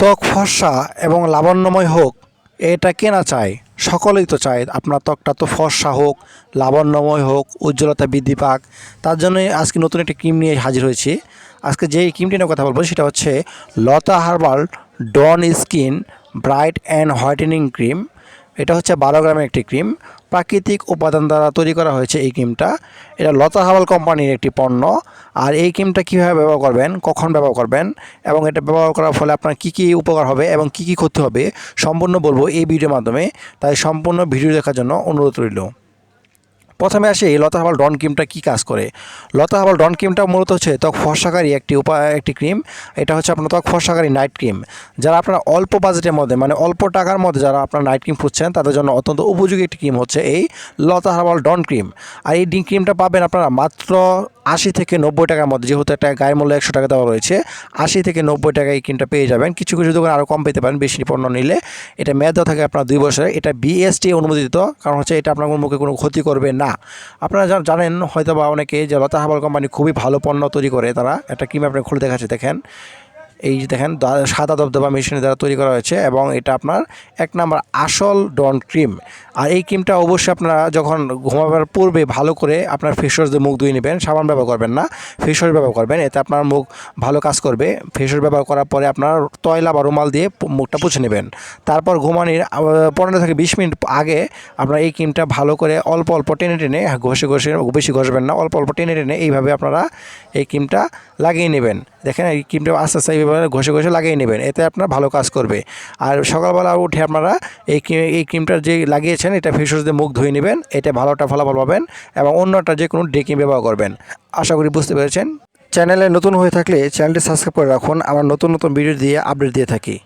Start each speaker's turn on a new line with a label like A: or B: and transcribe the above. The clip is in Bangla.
A: ত্বক ফর্সা এবং লাবণ্যময় হোক, এটা কেনা চায়? সকলেই তো চায়। আপনার ত্বকটা তো ফর্সা হোক, লাবণ্যময় হোক, উজ্জ্বলতা বৃদ্ধি পাক। তার জন্যই আজকে নতুন একটি ক্রিম নিয়ে হাজির হয়েছি। আজকে যেই ক্রিমটি নিয়ে কথা বলব সেটা হচ্ছে Lata herbal Dawn skin bright and whitening cream. এটা হচ্ছে বারো গ্রামের একটি ক্রিম। প্রাকৃতিক উপাদান দ্বারা তৈরি করা হয়েছে এই ক্রিমটা। এটা লতা হাওয়াল কোম্পানির একটি পণ্য। আর এই ক্রিমটা কীভাবে ব্যবহার করবেন, কখন ব্যবহার করবেন এবং এটা ব্যবহার করার ফলে আপনার কী কী উপকার হবে এবং কী কী ক্ষতি হবে সম্পূর্ণ বলব এই ভিডিওর মাধ্যমে। তাই সম্পূর্ণ ভিডিও দেখার জন্য অনুরোধ রইল। প্রথমে আসে এই লতা হাবাল ডন ক্রিমটা কী কাজ করে? লতা হাবাল ডন ক্রিমটা মূলত হচ্ছে ত্বক ফর্সাকারী একটি উপায় একটি ক্রিম। এটা হচ্ছে আপনার ত্বক ফর্সাকারী নাইট ক্রিম। যারা আপনার অল্প বাজেটের মধ্যে মানে অল্প টাকার মধ্যে যারা আপনার নাইট ক্রিম খুঁজছেন, তাদের জন্য অত্যন্ত উপযোগী একটি ক্রিম হচ্ছে এই লতা হাবাল ডন ক্রিম। আর এই ডিম ক্রিমটা পাবেন আপনারা মাত্র আশি থেকে নব্বই টাকার মধ্যে, যেহেতু একটা গায়ের মূল্য একশো টাকা দেওয়া রয়েছে, আশি থেকে নব্বই টাকায় ক্রিমটা পেয়ে যাবেন। কিছু কিছু দোকান আরও কম পেতে পারেন, বেশি পণ্য নিলে। এটা মেয়াদ দেওয়া থাকে আপনার দুই বছরে। এটা বিএসটি অনুমোদিত, কারণ হচ্ছে এটা আপনার মুখে কোনো ক্ষতি করবে না। আপনারা জানেন হয়তো বা অনেকে যে লতা হাবাল কোম্পানি খুবই ভালো পণ্য তৈরি করে, তারা একটা ক্রিম আপনি খুলে দেখাচ্ছে, দেখেন। এই যে দেখেন সাদা দবদবা মেশিনের দ্বারা তৈরি করা হয়েছে এবং এটা আপনার এক নাম্বার আসল ডন ক্রিম আর এই ক্রিমটা অবশ্যই আপনারা যখন ঘুমাবার পূর্বে ভালো করে আপনার ফেস ওয়াশ দিয়ে মুখ ধুয়ে নেবেন সাবান ব্যবহার করবেন না ফেস ওয়াশ ব্যবহার করবেন এতে আপনার মুখ ভালো কাজ করবে। ফেস ওয়াশ ব্যবহার করার পরে আপনার তয়লা বা রুমাল দিয়ে মুখটা পুছে নেবেন। তারপর ঘুমানির পনেরো থেকে বিশ মিনিট আগে আপনার এই ক্রিমটা ভালো করে অল্প অল্প টেনে টেনে হ্যাঁ, ঘষে ঘষে বেশি ঘষবেন না অল্প অল্প টেনে টেনে এইভাবে আপনারা এই ক্রিমটা লাগিয়ে নেবেন। দেখেন এই ক্রিমটা আস্তে আস্তে এইভাবে ঘষে ঘষে লাগিয়ে নেবেন, এতে আপনার ভালো কাজ করবে। আর সকালবেলা উঠে আপনারা এই ক্রিম- এই ক্রিমটা যে লাগিয়েছেন, এটা ফেসওয়াশ দিয়ে মুখ ধুয়ে নেবেন, এটা ভালোটা ফলাফল পাবেন এবং অন্যটা যে কোনো ডে ব্যবহার করবেন। আশা করি বুঝতে পেরেছেন। চ্যানেলে নতুন হয়ে থাকলে চ্যানেলটি সাবস্ক্রাইব করে রাখুন। আমরা নতুন নতুন ভিডিও দিয়ে আপডেট দিয়ে থাকি।